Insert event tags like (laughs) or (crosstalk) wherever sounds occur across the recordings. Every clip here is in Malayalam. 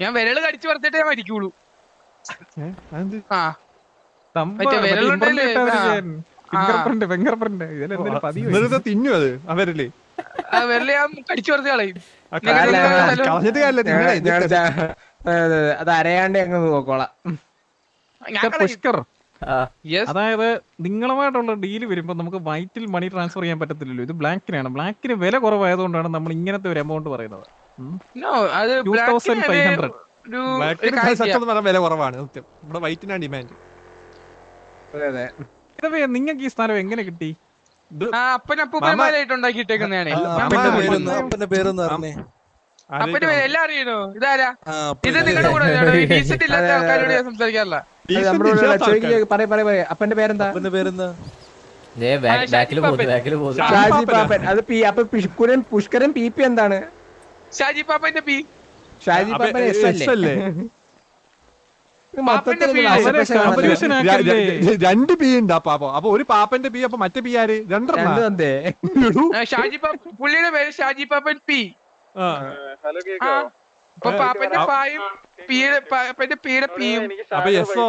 ഞാൻ വിരൽ കടിച്ചു പറിച്ചിട്ടേ മരിക്കുള്ളൂ. തിന്നു അത് അവരല്ലേ വിരൽ. ഞാൻ കടിച്ചു പറിച്ച് കളയും. അതെ, അരയാണ്ട് അങ്ങ് നോക്കോളാം. പുഷ്കർ. അതായത് നിങ്ങളുമായിട്ടുള്ള ഡീൽ വരുമ്പോൾ നമുക്ക് വൈറ്റിൽ മണി ട്രാൻസ്ഫർ ചെയ്യാൻ പറ്റത്തില്ലല്ലോ. ഇത് ബ്ലാക്കിനാണ് ബ്ലാക്കിന് വില കുറവായതുകൊണ്ടാണ് നമ്മൾ ഇങ്ങനത്തെ ഒരു എമൗണ്ട് പറയുന്നത്. വില കുറവാണ് സത്യം. ഇവിടെ വൈറ്റിനാണ് ഡിമാൻഡ് നിങ്ങൾക്ക് ഈ സ്ഥലം എങ്ങനെ കിട്ടി? എല്ലാം അറിയണോ ഇതാരാ? ഇത് നിങ്ങളുടെ കൂടെ (laughs) ഇല്ലാത്ത ആൾക്കാരോട് ഞാൻ സംസാരിക്കാറില്ല. അപ്പന്റെ പേരെന്താ? അപ്പന്റെ പേരെന്താ? ദേ ബാക്കിൽ. ബാക്കിൽ അത് പി അപ്പൊ പുഷ്കുരൻ പുഷ്കരൻ പി പി എന്താണ്? ഷാജി പാപ്പന്റെ പി. ഷാജി പാപ്പൻ എസ് അല്ലേ? പാപ്പന്റെ രണ്ട് പി ഉണ്ട് പാപ്പ. അപ്പൊ ഒരു പാപ്പന്റെ പി അപ്പൊ മറ്റേ പി ആര്? രണ്ടെണ്ണം? രണ്ടും ഷാജി പുള്ളിയുടെ പേര് ഷാജി പാപ്പൻ പി. ആ. അപ്പൊ പാപ്പന്റെ പായും പിയുടെ പാപ്പന്റെ പിയുടെ പിയും. അപ്പൊ യെസോ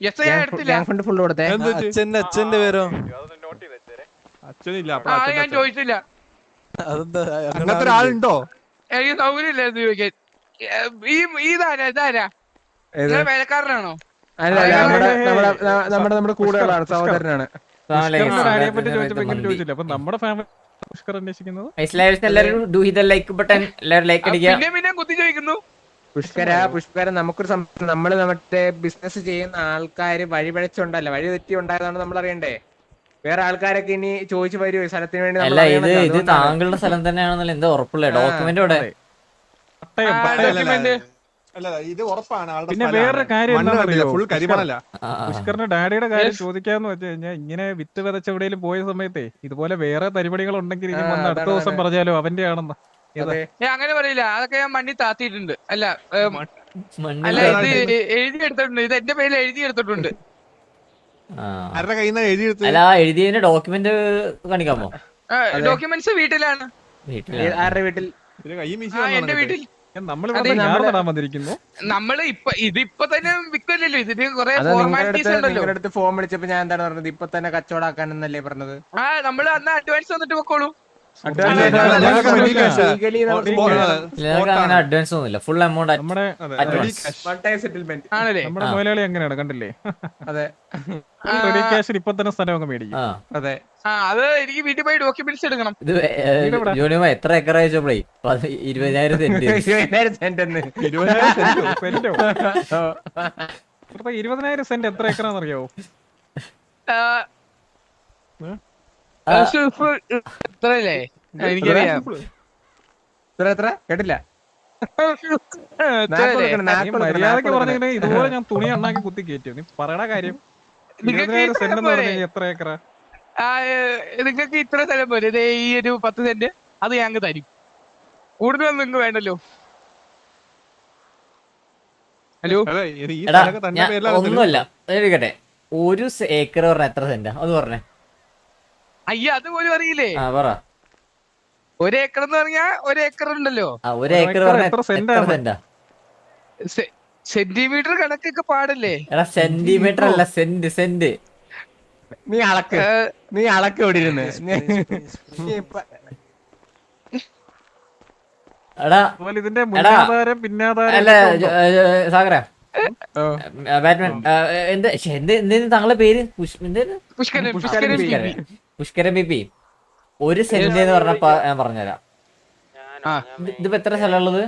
എസ് ഞാൻ എടുത്തില്ല. ഫുള്ള് കൊടുത്തേ? അച്ഛന്റെ അച്ഛന്റെ പേരോ? അച്ഛനില്ല ആ ഞാൻ ചോദിച്ചില്ല. അങ്ങനത്തെ ഒരാളുണ്ടോ? എനിക്ക് ചോദിക്കാൻ ഏ, ഈ ഇതാരാ ഇതാരാ? വേലക്കാരനാണോ? അല്ല നമ്മുടെ നമ്മുടെ നമ്മുടെ കൂടെയുള്ളതാണ് സഹോദരനാണ്. പുഷ്കര പുഷ്കര നമുക്കൊരു നമ്മൾ നമ്മുടെ ബിസിനസ് ചെയ്യുന്ന ആൾക്കാര് വഴി പഴച്ചുണ്ടല്ലോ വഴി തെറ്റി ഉണ്ടായതാണ് നമ്മൾ അറിയണ്ടേ വേറെ ആൾക്കാരൊക്കെ ഇനി ചോദിച്ചു വരുമോ സ്ഥലത്തിന് വേണ്ടി അല്ല ഇത് ഇത്. താങ്കളുടെ സ്ഥലം തന്നെയാണെന്നല്ല എന്താ ഉറപ്പില്ല? ഡോക്യുമെന്റ് ഇവിടെ. പിന്നെ. വേറൊരു കാര്യം. പുഷ്കറിന്റെ ഡാഡിയുടെ കാര്യം. ചോദിക്കാന്ന് വെച്ച് കഴിഞ്ഞാൽ ഇങ്ങനെ വിത്ത് വിതച്ച എവിടെയെങ്കിലും പോയ സമയത്തെ ഇതുപോലെ വേറെ പരിപാടികൾ ഉണ്ടെങ്കിൽ ഇനി വന്ന് അടുത്ത ദിവസം പറഞ്ഞാലോ അവന്റെ ആണെന്ന് അങ്ങനെ പറയില്ല. അതൊക്കെ ഞാൻ മണ്ണി താത്തിയിട്ടുണ്ട്. അല്ല അല്ല ഇത് എ- എഴുതി എടുത്തിട്ടുണ്ട് ഇത് എന്റെ പേരിൽ എഴുതി എടുത്തിട്ടുണ്ട്. ആരുടെ കയ്യിൽ നിന്ന് എഴുതിയെടുത്ത് അല്ല എഴുതിയതിന്റെ ഡോക്യുമെന്റ് കാണിക്കാമോ? ഡോക്യുമെന്റ്സ് വീട്ടിലാണ്. ആരുടെ വീട്ടിൽ? എന്റെ വീട്ടിൽ. നമ്മൾ ഇപ്പൊ ഇതിപ്പോ തന്നെ വിൽക്കില്ലല്ലോ ഇതിന് കുറെ ഫോർമാലിറ്റീസ് ഉണ്ടല്ലോ. ഫോൺ വിളിച്ചപ്പോ ഞാൻ എന്താണ് പറഞ്ഞത്? ഇപ്പൊ തന്നെ കച്ചവടാക്കാനെന്നല്ലേ പറഞ്ഞത്? ആ നമ്മൾ അന്ന് അഡ്വാൻസ് തന്നിട്ട് വെക്കോളൂ അങ്ങനെ അഡ്വാൻസ് ഒന്നുമില്ല. Full amount. ആണല്ലേ? നമ്മുടെ. മുതലാളി അങ്ങനെയാണ് കണ്ടില്ലേ? അതെ. ആ, റെഡി ക്യാഷിൽ ഇപ്പൊ തന്നെ സ്ഥലം മേടിക്കും. അതെ. ആ അത് എനിക്ക് വീട്ടിൽ പോയി ഡോക്യുമെന്റ്സ് എടുക്കണം. എത്ര ഏക്കർ അയച്ചപ്പോഴേ ഇരുപതിനായിരം സെന്റ്. ഇരുപതിനായിരം സെന്റ്. ഇരുപതിനായിരം സെന്റോ? (laughs) ഇവിടുത്തെ ഇരുപതിനായിരം സെന്റ് എത്ര ഏക്കറാന്ന് ആ, എനിക്കറിയാം. ഇത്ര എത്ര? കേട്ടില്ല. മര്യാദയ്ക്ക് നാക്ക് ഇതുപോലെ ഞാൻ തുണി അണ്ണാക്കി കുത്തി കയറ്റും നീ പറയണ കാര്യം. പോരെ? പറഞ്ഞു എത്ര ഏക്കറ? നിങ്ങൾക്ക് ഇത്ര സ്ഥലം പോലെ ദേ ഈ ഒരു പത്ത് സെന്റ് അത് ഞങ്ങൾക്ക് തരും. കൂടുതലൊന്നും നിങ്ങൾക്ക് വേണ്ടല്ലോ. ഹലോ? ഒന്നുമല്ല ഒരു ഏക്കർ പറഞ്ഞ എത്ര സെന്റാ? അത് പറഞ്ഞേ. അയ്യ അത് പോലും അറിയില്ലേ? ആ പറ. ഒരു ഏക്കർ എന്ന് പറഞ്ഞാ ഒരു ഏക്കർ ഉണ്ടല്ലോ. ആ ഒരു ഏക്കർ എത്ര? സെന്റാ സെന്റിമീറ്റർ കണക്കൊക്കെ പാടല്ലേ? എടാ സെന്റിമീറ്റർ അല്ല സെന്റ് സെന്റ്. നീ അളക്ക്. നീ അളക്ക് ഇവിടെ ഇരുന്ന്? എടാ അതുപോലെ ഇതിന്റെ മുന്നാധാരം പിന്നാധാരം അല്ല സാഗര. ബാറ്റ്മാൻ എന്ത് ശ്ശെ, എന്ത് എന്തേലും താങ്കളുടെ പേര്? Push Pushkaran Pushkaran Pushkaran B. B. Pushkaran B P ഒരു സെന്റ് എന്ന് പറഞ്ഞപ്പോ ഞാൻ പറഞ്ഞുതരാം ഇതിപ്പോ എത്ര സ്ഥലമുള്ളത്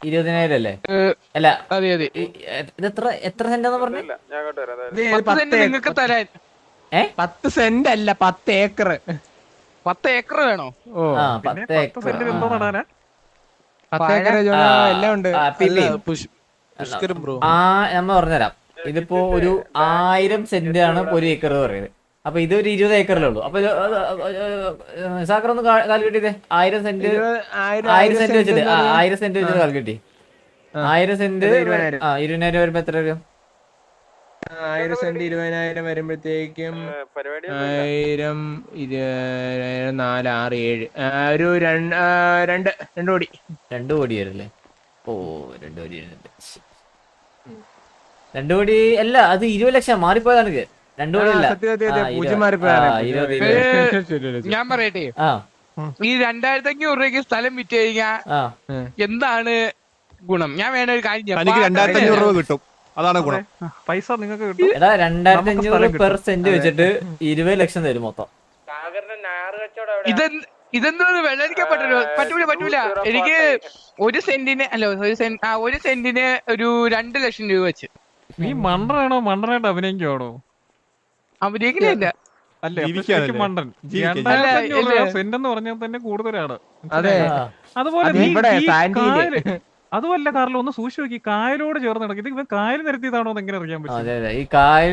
ഇരുപതിനായിരം അല്ലേ? അല്ല ഇത് എത്ര എത്ര സെന്റ് എന്ന് പറഞ്ഞു? പത്ത് സെന്റ് അല്ല പത്ത് ഏക്കർ പത്ത് ഏക്കർ വേണോ? ആ പത്ത് ഏക്കർ പത്ത് എല്ലാം ഉണ്ട്. പുഷ്കരം ആ നമ്മ പറഞ്ഞുതരാം. ഇതിപ്പോ ഒരു ആയിരം സെന്റ് ആണ് ഒരു ഏക്കർ പറയുന്നത്. അപ്പൊ ഇത് ഒരു ഇരുപത് ഏക്കറിലേ ഉള്ളൂ. അപ്പൊ സാക്കർ ഒന്ന് കാൽക്കുലേറ്റ് ആയിരം സെന്റ് ആയിരം സെന്റ് വെച്ചിട്ട് ആയിരം സെന്റ് വെച്ചിട്ട് കാൽക്കുലേറ്റ്. ആയിരം സെന്റ്. ആ ഇരുപതിനായിരം വരുമ്പോ എത്ര വരും? ആ, ആയിരം സെന്റ് ഇരുപതിനായിരം വരുമ്പോഴത്തേക്കും ആയിരം ഇരുപതിനായിരം നാല് ആറ് ഏഴ് ഒരു രണ്ട് രണ്ട് രണ്ട് കോടി. രണ്ട് കോടി വരല്ലേ? ഓ രണ്ട് കോടി വരുന്നുണ്ട്. രണ്ടു കോടി അല്ല അത് ഇരുപത് ലക്ഷം മാറിപ്പോയതാണ് ഞാൻ പറയട്ടെ. ഈ രണ്ടായിരത്തി അഞ്ഞൂറ് രൂപയ്ക്ക് സ്ഥലം വിറ്റ് കഴിഞ്ഞാ എന്താണ് ഗുണം? ഞാൻ വേണ ഒരു കാര്യം എനിക്ക് രണ്ടായിരത്തി അഞ്ഞൂറ് രൂപ കിട്ടും. അതാണ് ഗുണം. പൈസ നിങ്ങൾക്ക് കിട്ടും. എടാ രണ്ടായിരത്തി അഞ്ഞൂറ് പെർ സെന്റ് വെച്ചിട്ട് ഇരുപത് ലക്ഷം തരും മൊത്തം. ഇതെന്ത് ഇതെന്തോ വെള്ളരിക്കാൻ പറ്റൂല പറ്റൂല. പറ്റൂല എനിക്ക് ഒരു സെന്റിന് അല്ല ഒരു സെന്റ് ആ ഒരു സെന്റിന് ഒരു രണ്ട് ലക്ഷം രൂപ വെച്ച്. നീ മണ്ടറാണോ മണ്ടറായിട്ട് അഭിനയിക്കുവാണോ? അഭിനയിക്കുന്നില്ല. സെന്റ് എന്ന് പറഞ്ഞാൽ തന്നെ കൂടുതലാണ്. അതെ. അതുപോലെ അതുമല്ല കാറിൽ ഒന്ന് സൂക്ഷിച്ചു നോക്കി കായലോട് ചേർന്ന് കിടക്കും ഇത് കായൽ നിരത്തിയതാണോ എന്ന് എങ്ങനെ അറിയാൻ പറ്റും? ഈ കായൽ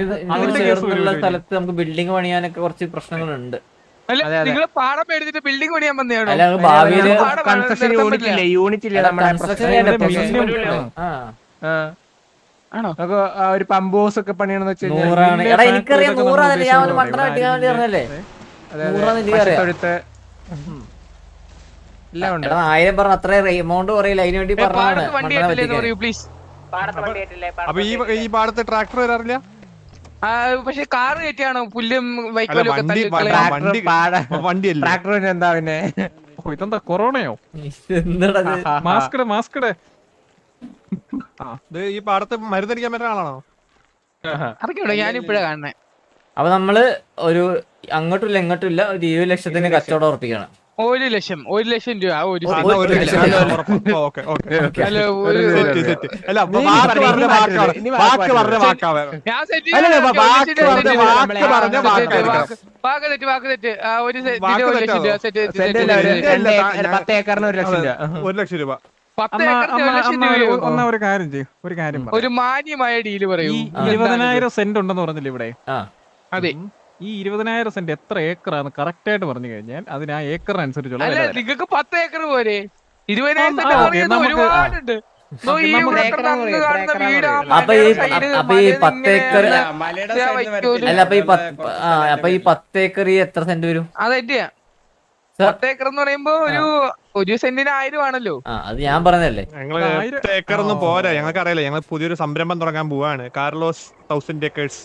ചേർന്നുള്ള സ്ഥലത്ത് നമുക്ക് ബിൽഡിംഗ് പണിയാനൊക്കെ കുറച്ച് പ്രശ്നങ്ങളുണ്ട്. നിങ്ങൾ പാടം മേടിച്ചിട്ട് ബിൽഡിംഗ് പണിയാൻ വന്നതാണോ യൂണിറ്റ് ഇല്ലേ നമ്മുടെ ആണോ? ഒരു പമ്പ് ഹൗസ് ഒക്കെ പണിയാണെന്ന് വെച്ച് കഴിഞ്ഞാൽ എനിക്കറിയാം ഞാൻ ഒരു മണ്ടന വെട്ടിക്കാൻ വേണ്ടി പറഞ്ഞല്ലേ എനിക്കറിയാം എല്ലാം ഉണ്ട്. ആയിരം പറഞ്ഞ അത്ര എമൗണ്ട് പറയില്ല അതിന് വേണ്ടി അപ്പൊ ഈ ഈ പാടത്ത് ട്രാക്ടർ വരാറില്ല? പക്ഷെ കാർ കയറ്റിയാണോ? പുല്ലും വൈക്കോലും ട്രാക്ടർ എന്താ പിന്നെ? ഇതെന്താ കൊറോണയോ? മാസ്കടെ മാസ്കടെ ഈ പാടത്ത് മരുന്നടിക്കാൻ പറ്റുന്ന ആളാണോ? ഞാനിപ്പോഴാ കാണുന്നത് അപ്പൊ നമ്മൾ ഒരു അങ്ങോട്ടും ഇല്ല ഇങ്ങോട്ടും ഇല്ല ഒരു ഇരുപത് ലക്ഷത്തിന് കച്ചവടം ഉറപ്പിക്കണം. ഒരു ലക്ഷം ഒരു ലക്ഷം രൂപ ആ ഒരു വാക്ക് വാക്ക് വാക്ക് ഞാൻ സെറ്റ് അല്ല, അല്ല, വാക്ക് ഒരു ലക്ഷം പറഞ്ഞ രൂപ തെറ്റ് വാക്ക് തെറ്റ് ലക്ഷം സെറ്റ് ഒരു ലക്ഷം രൂപ. ഒരു ഒന്നാ കാര്യം ചെയ്യും ഒരു കാര്യം ഒരു മാന്യമായ ഡീൽ പറയൂ? ഇരുപതിനായിരം സെന്റ് ഉണ്ടെന്ന് പറഞ്ഞില്ല ഇവിടെ അതെ. ഈ ഇരുപതിനായിരം സെന്റ് എത്ര ഏക്കറാന്ന് കറക്റ്റ് ആയിട്ട് പറഞ്ഞു കഴിഞ്ഞാൽ അതിന് ആ ഏക്കറിനനുസരിച്ചുള്ള. നിങ്ങൾക്ക് പത്ത് ഏക്കർ പോരെ ഇരുപതിനായിരം ഒരുപാടുണ്ട്. അപ്പൊ ഈ പത്തേക്കറി അപ്പൊ ഈ. അല്ല അപ്പൊ ഈ അപ്പൊ ഈ എത്ര സെന്റ് വരും അതെന്റെയാ. പത്ത് ഏക്കർ എന്ന് പറയുമ്പോ ഒരു ഒരു സെന്റിന് ആയിരം ആണല്ലോ. ആ അത് ഞാൻ പറഞ്ഞതല്ലേ. ഞങ്ങൾ ഏക്കർ ഒന്നും പോരാ. ഞങ്ങൾക്ക് അറിയില്ല ഞങ്ങൾ പുതിയൊരു സംരംഭം തുടങ്ങാൻ പോവാണ്. Carlos thousand acres.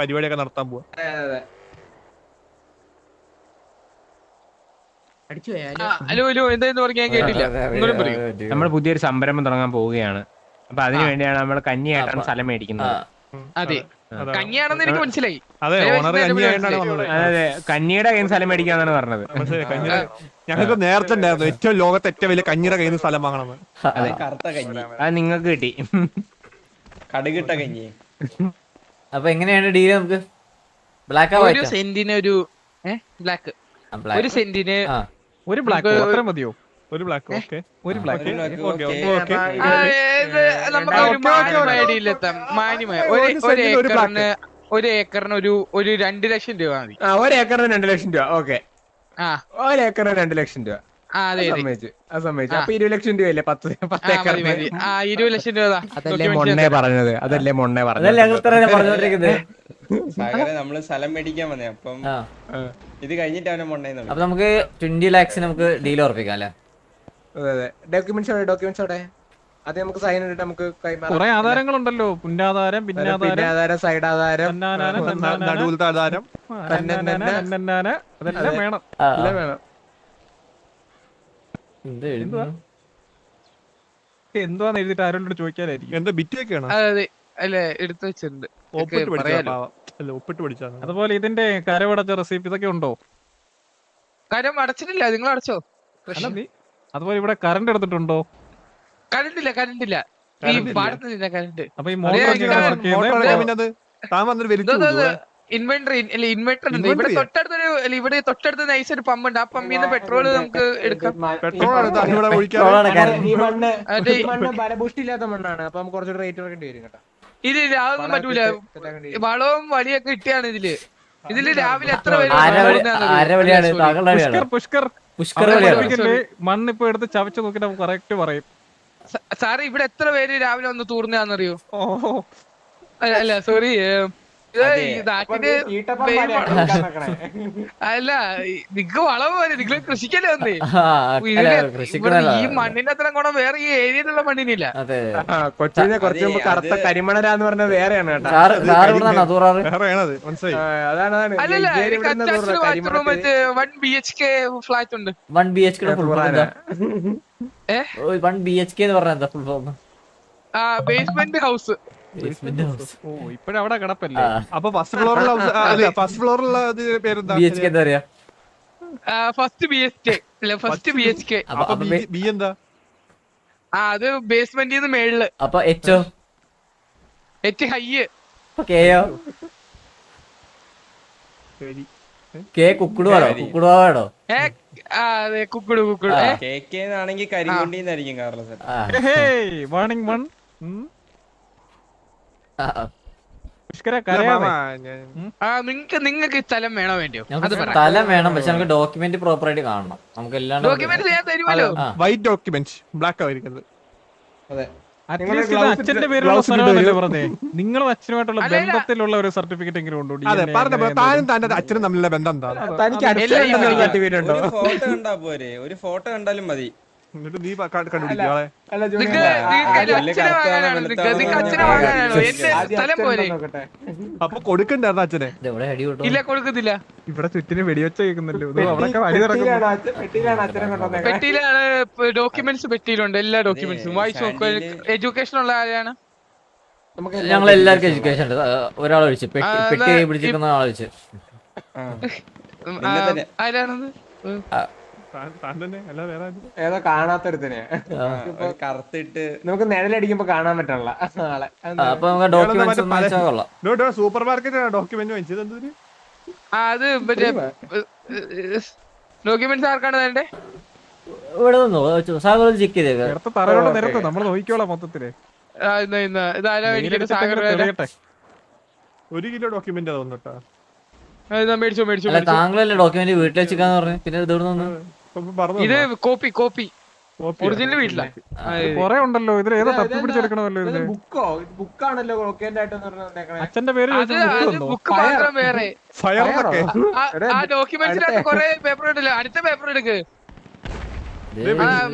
പരിപാടിയൊക്കെ നടത്താൻ പോവാ. അടിച്ചു ആ, ഹലോ ഹലോ എന്താന്ന് പറഞ്ഞ? ഞാൻ കേട്ടില്ല. നിങ്ങളും പറയൂ. നമ്മൾ പുതിയൊരു സംരംഭം തുടങ്ങാൻ പോവുകയാണ്. അപ്പൊ അതിനു വേണ്ടിയാണ് നമ്മൾ കഞ്ഞിയായിട്ടാണ് സ്ഥലം മേടിക്കുന്നത്. അതെ. കഞ്ഞിയാണെന്ന് എനിക്ക് മനസ്സിലായി. അതെ അതെ കഞ്ഞിയുടെ കയ്യിൽ സ്ഥലം മേടിക്കാന്നാണ് പറഞ്ഞത്. ഞങ്ങൾക്ക് നേരത്തെ ഉണ്ടായിരുന്നു. ഏറ്റവും ലോകത്തെ ഏറ്റവും വലിയ കഞ്ഞിയുടെ കയ്യിൽ നിന്ന് സ്ഥലം വാങ്ങണം. അതെ. കറുത്ത കഞ്ഞി. അത് നിങ്ങൾക്ക് കിട്ടി. കടുകിട്ട കഞ്ഞി. അപ്പൊ എങ്ങനെയാണ് ഡീൽ നമുക്ക്? ബ്ലാക്ക് ഒരു സെന്റിന് ഒരു ബ്ലാക്ക് ഒരു സെന്റിന് ഒരു ബ്ലാക്ക് അത്ര മതിയോ? ഒരു ബ്ലാക്ക് ഓക്കെ ഒരു ബ്ലാക്ക് ഒരു ഏക്കറിന് ഒരു ഒരു രണ്ട് ലക്ഷം രൂപ മതി. ആ ഒരു ഏക്കറിന് രണ്ട് ലക്ഷം രൂപ ഓക്കെ ആ. ഒരു ഏക്കറിന് രണ്ട് ലക്ഷം രൂപ. അതല്ലേ മൊണ്ണെ. പറഞ്ഞത് സാഗരെ നമ്മൾ സ്ഥലം മേടിക്കാൻ വന്നേ അപ്പം ഇത് കഴിഞ്ഞിട്ട് മൊണ്ണേ അപ്പൊ നമുക്ക് ട്വന്റി ലാക്സ് നമുക്ക് ഡീൽ ഉറപ്പിക്കാം അല്ലേ? ഡോക്യുമെന്റ്സ് അവിടെ ഡോക്യുമെന്റ്സ് അവിടെ അത് നമുക്ക് സൈൻ ഇട്ടിട്ട് നമുക്ക് കൈമാറാം. കുറെ ആധാരങ്ങളുണ്ടല്ലോ. പുന്നാധാരം പിന്നെ പിന്നാധാരം സൈഡ് ആധാരം നടുവിലത്തെ ആധാരം. അതെല്ലാം വേണം. വേണം? എന്തുവാന്ന് എഴുതിട്ട് ആരോട് ചോദിക്കാനായിരിക്കും. എന്താ ബിറ്റൊക്കെയാണ് അതെ അതെ. അല്ല എടുത്തു വെച്ചിട്ടുണ്ട്. ഒപ്പിട്ട് പഠിച്ചാ അതുപോലെ ഇതിന്റെ കരമടച്ച റെസിപ്പി ഇതൊക്കെ ഉണ്ടോ? കരം അടച്ചിട്ടില്ല. നിങ്ങൾ അടച്ചോ അല്ല നീ അതുപോലെ ഇവിടെ കറണ്ട് എടുത്തിട്ടുണ്ടോ? കറണ്ടില്ല ഈ കറണ്ടില്ല. പാടത്തില്ല കരണ്ട് അപ്പൊ ഈ മോട്ടർ താൻ വന്നിട്ട് ഇൻവെർട്ടർ അല്ല ഇൻവെർട്ടർ ഉണ്ട്. ഇവിടെ? തൊട്ടടുത്തൊരു ഇവിടെ തൊട്ടടുത്ത് നൈസ് ഒരു പമ്പ് ഉണ്ട്. ആ പമ്പിൽ നിന്ന് പെട്രോൾ നമുക്ക് എടുക്കാം. മണ്ണാണ്. അപ്പൊ നമുക്ക് റേറ്റ് കൊടുക്കേണ്ടി വരും കേട്ടോ. ഇത് അതൊന്നും പറ്റൂല. വളവും വളിയൊക്കെ കിട്ടിയാണ് ഇതിൽ. ഇതിൽ രാവിലെ എത്ര പേര് പുഷ്കർ. പുഷ്കർ അതെ, വഴിയാണ് sorry. പഠിക്കല്ലേ മണ്ണ് ഇപ്പൊ എടുത്ത് ചവച്ചു നോക്കിട്ട് നമുക്ക് കറക്റ്റ് പറയും. സാറേ ഇവിടെ എത്ര പേര് രാവിലെ വന്ന് തൂർന്നാന്നറിയോ ഓ അല്ല സോറി അല്ല നിങ്ങക്ക് വളവ് പോലെ നിങ്ങൾ കൃഷിക്കല്ലേ വന്നേ? (laughs) ആ, അല്ല, കൃഷിക്ക് ഈ. മണ്ണിന്റെ അത്ര ഗുണം വേറെ ഈ ഏരിയയിലുള്ള മണ്ണിനില്ല. അതെ. കൊച്ചിനെ കുറച്ച് മുമ്പ് കറുത്ത കരിമണര കരിമണരാന്ന് പറഞ്ഞ വേറെയാണ് one B H K flat ഉണ്ട്. One B H K? One B H K എന്ന് പറഞ്ഞ എന്താ ഫുൾ ഫോം ആ ബേസ്മെന്റ് ഹൗസ് ഇപ്പഴവിടെ കിടപ്പല്ലേ? അപ്പൊ ഫസ്റ്റ് ഫ്ലോറിലുള്ള അല്ല ഫസ്റ്റ് ഫ്ലോറിലുള്ള പേരെന്താ? എച്ച് എന്താ പറയാ? First B H K first B H K B- എന്താ? ആ അത് ബേസ്മെന്റിൽ നിന്ന് മേളിൽ. അപ്പൊ എച്ചോ ഏറ്റവും ഹൈ അപ്പൊ കെയോ കെ ആ അതെ കുക്കുടു കുക്കുടു. കെ കെ എന്നാണെങ്കിൽ കരികൊണ്ടിന്നായിരിക്കും കാർലോസ് ആ. വൺ ആ, ആ. പുഷ്കര അല്ല, കരയാതെ മാമാ, ഞാൻ- ആ നിങ്ങക്ക് നിങ്ങക്ക് സ്ഥലം വേണോ വേണ്ടിയോ? സ്ഥലം വേണം പക്ഷെ നമുക്ക് ഡോക്യുമെന്റ് പ്രോപ്പർ ആയിട്ട് കാണണം. നമുക്ക് എല്ലാം ഡോക്യുമെന്റ് ഞാൻ തരുമല്ലോ? വൈറ്റ് ഡോക്യുമെന്റ് ബ്ലാക്ക് ആയിരിക്കുന്നത് അതെ. അച്ഛന്റെ സ്ഥലമാണല്ലേ പറഞ്ഞേ. നിങ്ങളും അച്ഛനുമായിട്ടുള്ള. ബന്ധത്തിലുള്ള ഒരു സർട്ടിഫിക്കറ്റ് എങ്കിലും ഉണ്ടോ? അതെ പറഞ്ഞ താനും തന്റെ അച്ഛനും തമ്മിലുള്ള ബന്ധം എന്താ? തനിക്ക് സർട്ടിഫിക്കറ്റ് ഉണ്ടോ ഒരു ഫോട്ടോ കണ്ടാ പോരെ. ഒരു ഫോട്ടോ കണ്ടാലും മതി. എന്നിട്ട് നീ. അപ്പൊ കൊടുക്കണ്ടായിരുന്നു അച്ഛനെ? ഇല്ല കൊടുക്കത്തില്ല. ഇവിടെ ചുറ്റിന് വെടിവെച്ച കേൾക്കുന്നല്ലോ? അവിടെയൊക്കെ വഴി പെട്ടിയിലാണോ ഡോക്യുമെന്റ്സ് പെട്ടിയിലുണ്ട്. എല്ലാ ഡോക്യുമെന്റ്സും വായിച്ചു നോക്കുക എഡ്യൂക്കേഷൻ ഉള്ള ആരാണ്? ഞങ്ങൾ എല്ലാവർക്കും എഡ്യൂക്കേഷൻ ഉണ്ട്. ഒരാളെ ഒഴിച്ച് പെട്ടി പിടിച്ചിരിക്കുന്ന ആളൊഴിച്ച് ആരാണത്? ഏതോ കാണാത്തൊരുത്തിനെ. ഒരു കറുത്തിട്ട് നമുക്ക് നിഴലടിക്കുമ്പോ കാണാൻ പറ്റണല്ല ഡോ, സൂപ്പർ മാർക്കറ്റ് ഡോക്യുമെന്റ് വാങ്ങിച്ചത്? എന്തിന്? അത് മറ്റേ ഡോക്യുമെന്റ്സ് ആർക്കാണ് വേണ്ടേ? ഇവിടെ നിന്നു? സാർ ചെക്ക് ചെയ്തേക്ക. നേരത്തെ തറയോടെ ഓക്കേ. നിരത്ത് നമ്മൾ നോക്കിക്കോളാം മൊത്തത്തിൽ. ഒരു കിലോ ഡോക്യുമെന്റ് മേടിച്ചോ മേടിച്ചോ താങ്കളല്ലേ ഡോക്യുമെന്റ് വീട്ടിൽ വെച്ചിക്കാന്ന് പറഞ്ഞു. പിന്നെ ഇത് ഇത് കോപ്പി കോപ്പി. ഒറിജിനൽ വീട്ടിലാ. കൊറേ ഉണ്ടല്ലോ ഇതിൽ ഏതോ തപ്പി? പിടിച്ചെടുക്കണമല്ലോ ഇത് ഇതിൽ. ബുക്കോ? ബുക്കാണല്ലോ അച്ഛന്റെ പേര് അത് ബുക്ക് മാത്രം വേറെ. ആ- കൊറേ പേപ്പർ ഉണ്ടല്ലോ. അടുത്ത പേപ്പർ എടുക്ക്.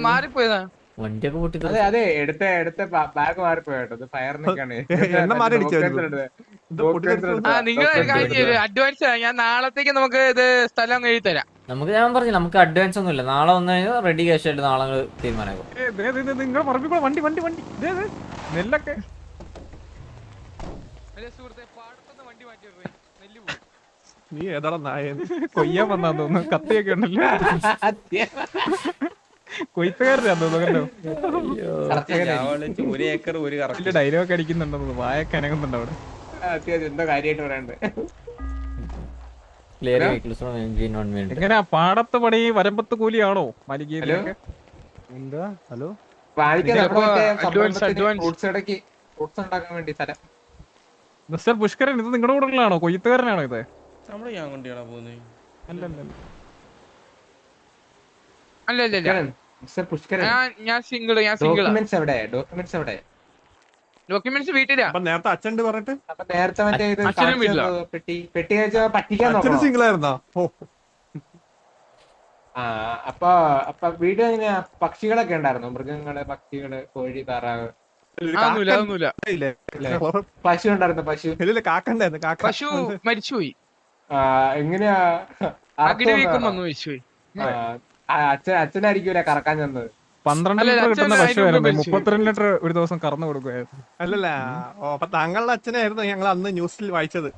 മാറിപ്പോയതാ. വണ്ടിയൊക്കെ പൊട്ടി അതെ അതെ എടുത്ത എടുത്ത ബാഗ് മാറിപ്പോയി കേട്ടോ. ഫയറിനൊക്കെയാണ്. (laughs) നിങ്ങൾ അഡ്വാൻസ് ഞാൻ നാളത്തേക്ക് നമുക്ക് ഇത് സ്ഥലം എഴുതി തരാം. നമുക്ക് ഞാൻ പറഞ്ഞു നമുക്ക് അഡ്വാൻസ് ഒന്നും ഇല്ല നാളെ വന്നു കഴിഞ്ഞാൽ റെഡി ക്യാഷ് ആയിട്ട് നാളെ നിങ്ങൾ പറമ്പിക്കോ വണ്ടി വണ്ടി വണ്ടി. ദേ, ദേ, നെല്ലൊക്കെ. നീ ഏതാടാ നായ? കൊയ്യാൻ വന്നാന്ന് തോന്നുന്നു. കത്തിയൊക്കെ ഉണ്ടല്ലോ? കൊയ്ത്തുകാരനാന്ന് തോന്നുന്നു ഒരു ഏക്കർ ഒരു ഡയലോഗ് അടിക്കുന്നുണ്ടെന്ന് വായ കനകുന്നുണ്ട് അവിടെ. എന്താ കാര്യായിട്ട് കാര്യമായിട്ട് പറയണ്ട് എങ്ങനെയാ? പാടത്ത് പണി വരമ്പത്ത് കൂലിയാണോ? മലികയിലൊക്കെ എന്താ? ഹലോ? മിസ്റ്റർ പുഷ്കരൻ ഇത് നിങ്ങളുടെ കൂടെ ഉള്ളതാണോ കൊയ്ത്തുകാരനാണോ ഇത്? നമ്മൾ ഞാൻ കൊണ്ടിയാണോ പോകുന്നത് അല്ലല്ല. മിസ്റ്റർ പുഷ്കരൻ ഞാൻ ഞാൻ സിംഗിൾ ഞാൻ സിംഗിളാ ഡോക്യുമെന്റ്സ് എവിടെ? ഡോക്യുമെന്റ്സ് എവിടെ? ഡോക്യുമെന്റ്സ് വീട്ടിലാ. അപ്പൊ നേരത്തെ അച്ഛൻ പറഞ്ഞിട്ട്? നേരത്തെ മറ്റേ ഇത് പെട്ടി പെട്ടി പറ്റിക്കാൻ സിംഗിൾ ആയിരുന്നോ ആ അപ്പൊ അപ്പൊ വീട് എങ്ങനെയാ? പക്ഷികളൊക്കെ ഉണ്ടായിരുന്നു? മൃഗങ്ങൾ പക്ഷികൾ കോഴി താറാവ്? പശു ഉണ്ടായിരുന്നു? പശു? കാക്ക പശു മരിച്ചുപോയി. എങ്ങനെയാ? അച്ഛൻ അച്ഛനായിരിക്കൂല കറക്കാൻ ചെന്നത്? പന്ത്രണ്ട് ലിറ്റർ കിട്ടുന്ന പശുവായിരുന്നു മുപ്പത്തിരണ്ട് ലിറ്റർ ഒരു ദിവസം കറന്നു കൊടുക്കുമായിരുന്നു അല്ലല്ല ഓ അപ്പൊ താങ്കളുടെ അച്ഛനായിരുന്നു ഞങ്ങൾ അന്ന് ന്യൂസിൽ വായിച്ചത്.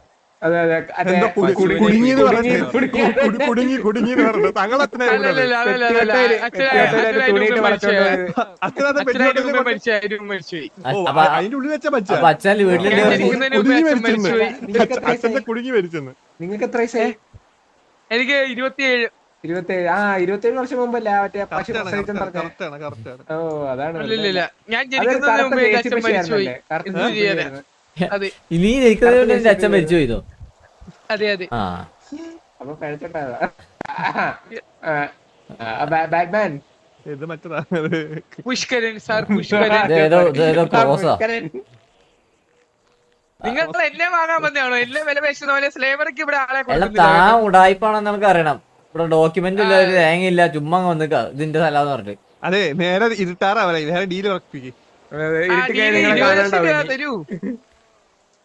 നിങ്ങൾക്ക് എത്ര വയസ്സായി? എനിക്ക് ഇരുപത്തിയേഴ്. ഇരുപത്തേഴ് ആ ഇരുപത്തേഴ് വർഷം മുമ്പല്ല മറ്റേ പശു പ്രസവിച്ചെന്ന് പറഞ്ഞ? ഓ അതാണ് ഇല്ല ഇല്ല, ഇല്ല. ഞാൻ ജനിക്കുന്നതിന് അച്ഛൻ ഇനി ജനിക്കുന്നതിന് എന്റെ മരിച്ചു പോയതോ അതെ അതെ. ആ. അപ്പൊ കഴിച്ചിട്ടാ ബാറ്റ്മാൻ. ഇത് മറ്റേതാ? ഇത് പുഷ്കരൻ സാർ പുഷ്കരൻ. നിങ്ങൾ എന്നെ വാങ്ങാൻ വന്നതാണോ? എന്നെ വില പേശുന്ന പോലെ സ്ലേവർക്ക് ഇവിടെ ആളെ താൻ ഉടായ്പാണെന്ന് നമുക്ക് അറിയണം ഇവിടെ ഡോക്യുമെന്റ് ഇല്ല ഒരു തേങ്ങയില്ല ചുമ്മാ വന്നിക്ക. ഇതിന്റെ സ്ഥലം പറഞ്ഞിട്ട്. അതെ നേരെ ഇരുട്ടാറാവല്ലേ നേരെ ഡീൽ ഉറപ്പിക്ക്.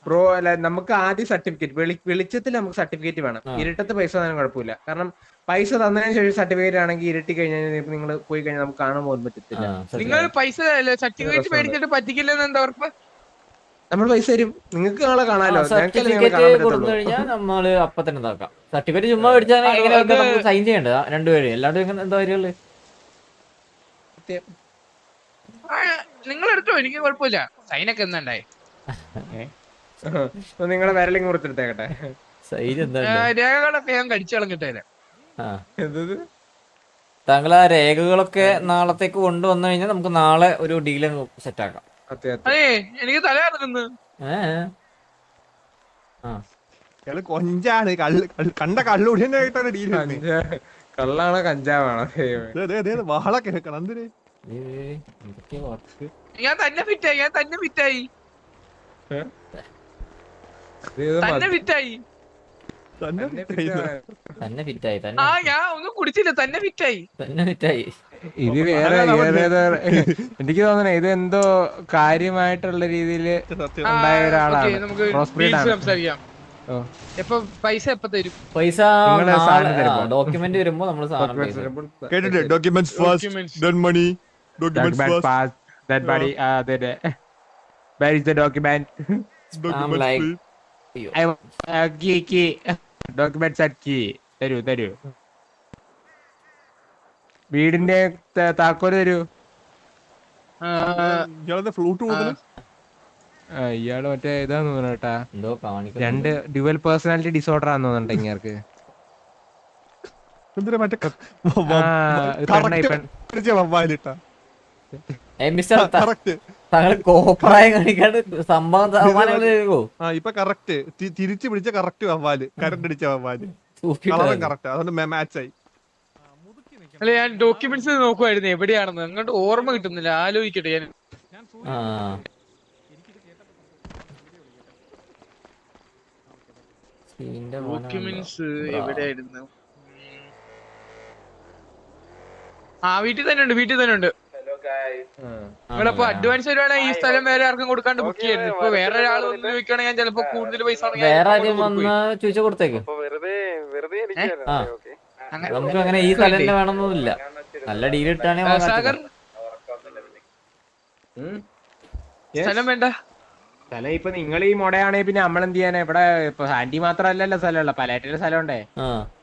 ബ്രോ അല്ല നമുക്ക് ആദ്യം സർട്ടിഫിക്കറ്റ് വെളി വെളിച്ചത്തിൽ നമുക്ക് സർട്ടിഫിക്കറ്റ് വേണം. ഇരുട്ടത്ത് പൈസ തന്നെ കുഴപ്പമില്ല. കാരണം പൈസ തന്നതിന് ശേഷം സർട്ടിഫിക്കറ്റ് ആണെങ്കിൽ ഇരുട്ടി കഴിഞ്ഞാൽ നിങ്ങൾ പോയി കഴിഞ്ഞാൽ നമുക്ക് കാണാൻ പോകാൻ പറ്റത്തില്ല. നിങ്ങൾ പൈസ സർട്ടിഫിക്കറ്റ് മേടിച്ചിട്ട് പറ്റിക്കില്ലെന്ന് എന്താ ഉറപ്പ്? നമ്മൾ പൈസ തരും. നിങ്ങൾക്ക് നാളെ കാണാലോ? നമ്മൾ അപ്പൊ തന്നെ ഇതാക്കാം. സർട്ടിഫിക്കറ്റ് ചുമ്മാ മേടിച്ചാൽ സൈൻ ചെയ്യണ്ട രണ്ടുപേരും. എല്ലാണ്ട് എന്താ കാര്യമുള്ളത് നിങ്ങൾ എടുത്തോ എനിക്ക് കുഴപ്പമില്ല. സൈനൊക്കെ എന്താണ്ടായി നിങ്ങളെ വിരലിങ് കൊടുത്തെടുത്തേക്കട്ടെ. രേഖകളൊക്കെ ഞാൻ കടിച്ചു കളഞ്ഞിട്ടേ ആ. എന്തത്? താങ്കൾ ആ രേഖകളൊക്കെ നാളത്തേക്ക് കൊണ്ടുവന്നു കഴിഞ്ഞാൽ നമുക്ക് നാളെ ഒരു ഡീൽ സെറ്റ് ആക്കാം. എനിക്ക് തല ഇറങ്ങുന്നു ഏ ഇയാൾ കൊഞ്ചാണ്. കണ്ട കള്ളുടിയായിട്ടാണ് ഡീൽ കള്ളാണോ കഞ്ചാവാണോ. വാള കേൾക്കണം എന്തിന്? ഞാൻ തന്നെ ഫിറ്റായി ഞാൻ തന്നെ ഫിറ്റായി തന്നെ ഫിറ്റായി തന്നെ തന്നെ ആ ഞാൻ ഒന്നും കുടിച്ചില്ല തന്നെ ഫിറ്റായി തന്നെ ഫിറ്റായി ഇത് വേറെ വേറെ എനിക്ക് തോന്നണേ ഇത് എന്തോ കാര്യമായിട്ടുള്ള രീതിയിൽ ഉണ്ടായ ഒരാളാണ്. സംസാരിക്കാം. എപ്പോ പൈസ എപ്പോ തരും? പൈസ നിങ്ങൾ സാധനം ഡോക്യുമെന്റ് വരുമ്പോ നമ്മൾ സാധനം പൈസ documents first Documents. Money documents Document first pass, that body, that, where is the document? I'm like- I, uh, key, key. Set key. തരൂ തരൂ. വീടിന്റെ താക്കോൽ തരൂ. ആ, ഇയാളെന്താ ഫ്ലൂട്ട് പോകുന്നത് ആ, ഇയാൾ മറ്റേ ഇതാന്ന് തോന്നുന്നു കേട്ടാ. എന്തോ കാണിക്കുന്നു. രണ്ട് ഡ്യുവൽ പേഴ്സണാലിറ്റി ഡിസോർഡർ ആന്ന് തോന്നുന്നുണ്ട് ഇങ്ങർക്ക്. മിസ്റ്റർ താങ്കൾ കോപ്പറായി കാണിക്കാണ്ട് സംഭവം ഇപ്പൊ കറക്റ്റ് തിരിച്ചു പിടിച്ച കറക്റ്റ് വവ്വാൽ കരണ്ട് അടിച്ച വവ്വാൽ കളറും കറക്റ്റ് അതുകൊണ്ട് മാച്ച് ആയി. അല്ല ഞാൻ ഡോക്യുമെന്റ്സ് നോക്കുമായിരുന്നു എവിടെയാണെന്ന്. അങ്ങോട്ട് ഓർമ്മ കിട്ടുന്നില്ല. ആലോചിക്കട്ടെ ഞാൻ. ഡോക്യുമെന്റ്സ്. എവിടെയായിരുന്നു? ആ വീട്ടിൽ തന്നെ ഉണ്ട് വീട്ടിൽ തന്നെ ഉണ്ട്. നിങ്ങളപ്പോ അഡ്വാൻസ് വരുവാണെങ്കിൽ ഈ സ്ഥലം വേറെ ആർക്കും കൊടുക്കാണ്ട് ബുക്ക് ചെയ്യരുത്. ഇപ്പൊ വേറെ ഒരാൾ വന്ന് ചോദിക്കുകയാണെങ്കിൽ ഞാൻ ചിലപ്പോ കൂടുതൽ പൈസ വേറെ ആരും. വന്ന് ചോദിച്ചാൽ കൊടുത്തേക്ക്. നമുക്ക് അങ്ങനെ ഈ സ്ഥലം തന്നെ വേണമെന്നൊന്നുമില്ല. നല്ല ഡീൽ ഇട്ടാണെങ്കിൽ സ്ഥലം വേണ്ട. സ്ഥലം ഇപ്പൊ നിങ്ങൾ ഈ മുടയാണെങ്കിൽ പിന്നെ നമ്മൾ എന്ത് ചെയ്യാനാ? ഇവിടെ ഇപ്പൊ ആന്റി മാത്രല്ലല്ലോ സ്ഥലമുള്ള പലേറ്റിന്റെ സ്ഥലം ഉണ്ടേ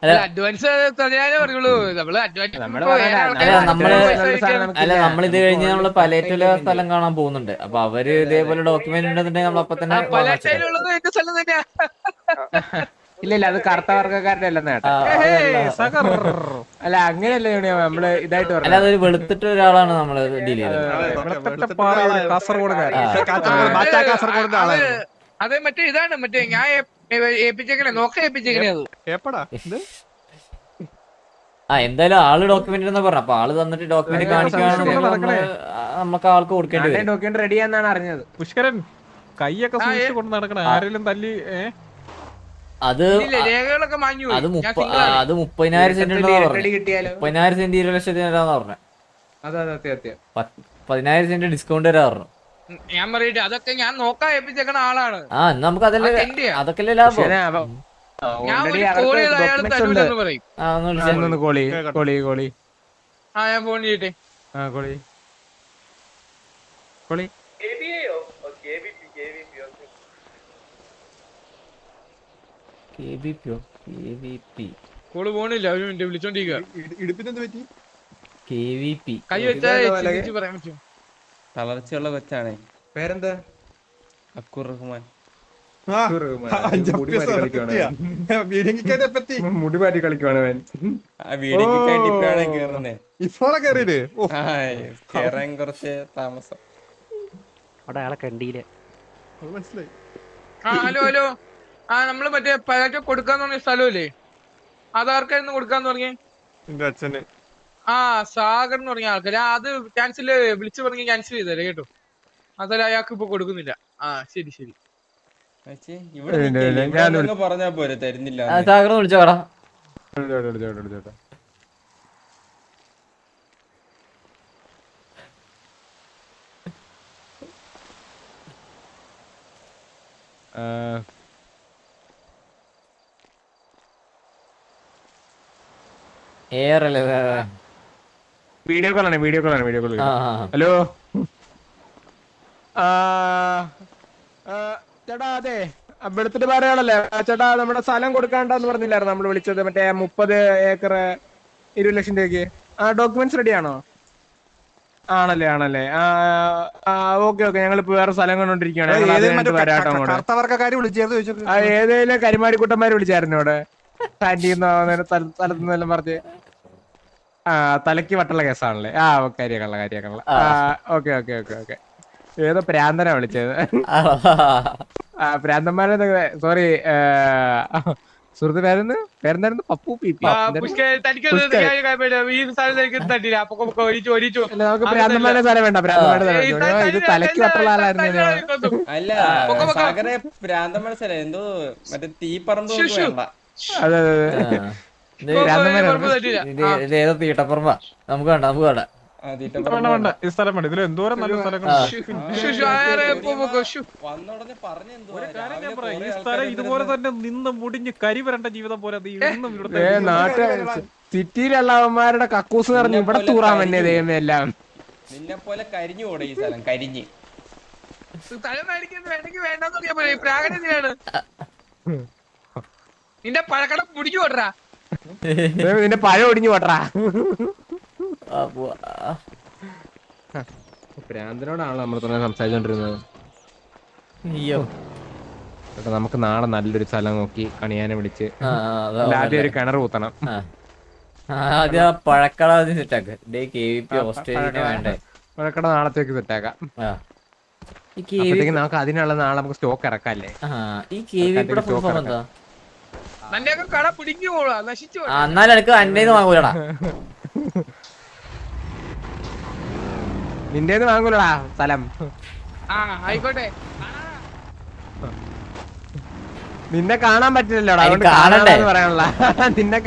അല്ല അഡ്വാൻസ് നമ്മൾ അഡ്വാൻസ് അല്ല. നമ്മൾ ഇത് കഴിഞ്ഞ് നമ്മൾ പലേറ്റിലെ സ്ഥലം കാണാൻ പോകുന്നുണ്ട്. അപ്പൊ അവർ ഇതേപോലെ ഡോക്യുമെന്റ് ഉണ്ടെന്നുണ്ടെങ്കിൽ നമ്മൾ അപ്പൊ തന്നെ എന്റെ സ്ഥലം തന്നെയാ? ഇല്ല ഇല്ല അത് കറുത്ത വർഗക്കാരുടെ അല്ലെന്ന് കേട്ടോ അല്ല അങ്ങനെയല്ല യൂണിയ നമ്മൾ ഇതായിട്ട് പറഞ്ഞു അതൊരു വെളുത്തിട്ട് ഒരാളാണ് നമ്മൾ ഡീൽ ചെയ്തത്. അതെ ആ, മാറ്റാ ഇതാണ് മറ്റേ ഞാൻ ഏൽപ്പിച്ചേക്കണേ നോക്ക ഏൽപ്പിച്ചേക്കണേ അത്. ഏപ്പടാ? ആ എന്തായാലും ആൾ ഡോക്യുമെന്റ് എന്ന് പറഞ്ഞു അപ്പൊ ആൾ തന്നിട്ട് ഡോക്യുമെന്റ് കാണിക്കുകയാണെന്നുണ്ടെങ്കിൽ നടക്കണേ. നമുക്ക് ആൾക്ക് കൊടുക്കേണ്ടി വരും. ഡോക്യുമെന്റ് റെഡിയാന്നാണ് അറിഞ്ഞത്. പുഷ്കരൻ കൈയൊക്കെ സൂക്ഷിച്ചു കൊണ്ട് നടക്കണേ. ആരെങ്കിലും തല്ലി ഏ? അത്. അത്. അത് മുപ്പതിനായിരം സെന്റ് മുപ്പതിനായിരം സെന്റ് ഇരുപത് ലക്ഷത്തിന് തരാന്ന് പറഞ്ഞു പതിനായിരം സെന്റ് ഡിസ്കൗണ്ട് തരാ പറഞ്ഞു. ഞാൻ പറയട്ടെ അതൊക്കെ ഞാൻ നോക്കാൻ ഏൽപ്പിച്ചേക്കണ ആളാണ്. ആ എന്നാ നമുക്ക് അതല്ലേ. അതൊക്കെ ലാഭം? ഞാൻ already ഒരു കോളി ചെയ്ത് അവർക്ക് അയാൾ documents ഉണ്ട് തരൂലെന്ന് പറയും ആ ഒന്ന് വിളിച്ചാ ആ, ഒന്ന് കോളി കോളി കോളി ആ ഞാൻ ഫോൺ ചെയ്യട്ടെ ആ കോളി കോളി K B P K V P call പോണില്ല ഒരു മിനിറ്റ് വിളിച്ചോണ്ടിരിക്കുക ഇടുപ്പിനെന്ത് പറ്റി? കെ വി പി കൈ വെച്ചാൽ ഇതെന്താ പോലെ? ചിന്തിച്ച് പറയാൻ പറ്റും തളർച്ചയുള്ള കൊച്ചാണ്. പേരെന്താ? അക്കൂർ റഹ്മാൻ. മുടി മാറ്റി കളിക്കുവാണ് ഇപ്പഴാണ് കേറാൻ കുറച്ച് താമസം. അത് മനസ്സിലായി. Hello hello. ആ നമ്മൾ മറ്റേ പലാറ്റ കൊടുക്കാൻ തുടങ്ങിയ സ്ഥലമില്ലേ അതാർക്കായിരുന്നു കൊടുക്കാൻ തുടങ്ങി എന്റെ അച്ഛന്. ആ സാഗർ എന്ന് പറഞ്ഞ ആൾക്കാര്. അത് ക്യാൻസൽ വിളിച്ചു പറഞ്ഞ് ക്യാൻസൽ ചെയ്തല്ലേ കേട്ടോ. അതല്ല അയാൾക്ക് ഇപ്പൊ കൊടുക്കുന്നില്ല. ആ ശരി ശരി. പറഞ്ഞാ പോരെ തരുന്നില്ല വിളിച്ചോ വിളിച്ചോട്ടെ, ആ, വീഡിയോ കോളാണ് വീഡിയോ കോളാണ് വീഡിയോ കോൾ. ഹലോ ചേട്ടാ അതെ. വെളുത്തിട്ട് പറയാണല്ലേ? ചേട്ടാ നമ്മുടെ സ്ഥലം കൊടുക്കാണ്ടെന്ന് പറഞ്ഞില്ലായിരുന്നു? നമ്മൾ വിളിച്ചത് മറ്റേ മുപ്പത് ഏക്കർ ഇരുപത് ലക്ഷം രൂപയ്ക്ക്. ആ ഡോക്യുമെന്റ്സ് റെഡി ആണോ? ആണല്ലേ ആണല്ലേ. Okay okay. ഞങ്ങൾ ഇപ്പൊ വേറെ സ്ഥലം കണ്ടോണ്ടിരിക്കുകയാണ്. ഏതെങ്കിലും ഏതേലും കരിമാടിക്കുട്ടന്മാര് വിളിച്ചായിരുന്നു ഇവിടെ കാന്റീന്ന് സ്ഥലത്ത് നിന്നെല്ലാം പറഞ്ഞ്. ആ തലക്ക് വട്ടുള്ള കേസാണല്ലേ? ആ കാര്യങ്ങളെ കാര്യങ്ങളെ. ആ ഓക്കെ ഓക്കെ ഓക്കെ ഓക്കെ. ഏതോ പ്രാന്തനാ വിളിച്ചത്. ആ പ്രാന്തന്മാരെ സോറി സുഹൃത്ത് പേരെന്ന് പേരെന്തായിരുന്നു? പപ്പു നമുക്ക് പ്രാന്തന്മാരുടെ സ്ഥലം വേണ്ട പ്രാന്തന്മാരുടെ സ്ഥലം വേണ്ട. ഇത് തലക്ക് വട്ടുള്ള ആളായിരുന്നു അല്ല പ്രാന്തന്മാരുടെ സ്ഥലം എന്തോ മറ്റേ തീപ്പറമ്പ്. വേണ്ട അതെ ഏതോ തീട്ടപ്പുറമ്പ നമുക്ക് വേണ്ട നമുക്ക് വേണ്ട. ഈ സ്ഥലം വേണ്ട. ഇതിൽ എന്തോരം നല്ല സ്ഥലങ്ങൾ ഈ സ്ഥലം ഇതുപോലെ തന്നെ നിന്ന് മുടിഞ്ഞ് കരി വരേണ്ട ജീവിതം പോലെ സിറ്റിയിലുള്ളവന്മാരുടെ കക്കൂസ് പറഞ്ഞു ഇവിടെ തൂറാൻ തന്നെ ദൈവമേ എല്ലാം. നിന്നെ പോലെ കരിഞ്ഞു കൂടെ ഈ സ്ഥലം കരിഞ്ഞ്. വേണമെങ്കിൽ വേണ്ടെന്ന് പറയാൻ എന്തിനാണ്? നിന്റെ പഴക്കട മുടിഞ്ഞു പോട്രാ ദൈവമേ, നിന്റെ പഴം ഒടിഞ്ഞു പോട്ടാ പോവാ. നമ്മൾ തന്നെ സംസാരിച്ചോണ്ടിരുന്നത്. അയ്യോ. ചേട്ടാ നമുക്ക് നാളെ നല്ലൊരു സ്ഥലം നോക്കി കണിയാനെ വിളിച്ച് ആദ്യം ഒരു കിണർ കൂത്തണം ആദ്യം ആദ്യം സെറ്റാക്ക്. ഡേ കെ വി പി ഓസ്ട്രേലിയ വേണ്ടേ. കുഴക്കട നാളത്തേക്ക് സെറ്റാക്കാം. നമുക്ക് അതിനുള്ള നാളെ നമുക്ക് സ്റ്റോക്ക് ഇറക്കാല്ലേ? ഈ കെ വി പിയുടെ എന്താ? നിന്റെയൊക്കെ കട പിടിഞ്ഞു പോളാ നശിച്ചു ആ എന്നാലും എനിക്ക് അന്റെ വാങ്ങൂലടാ. നിന്റെ വാങ്ങൂലടാ സ്ഥലം. ആ ആയിക്കോട്ടെ. നിന്നെ കാണാൻ പറ്റില്ലല്ലോടാ അതിന് അതുകൊണ്ട് കാണണ്ടേ? പറയാനുള്ള. നിന്നെ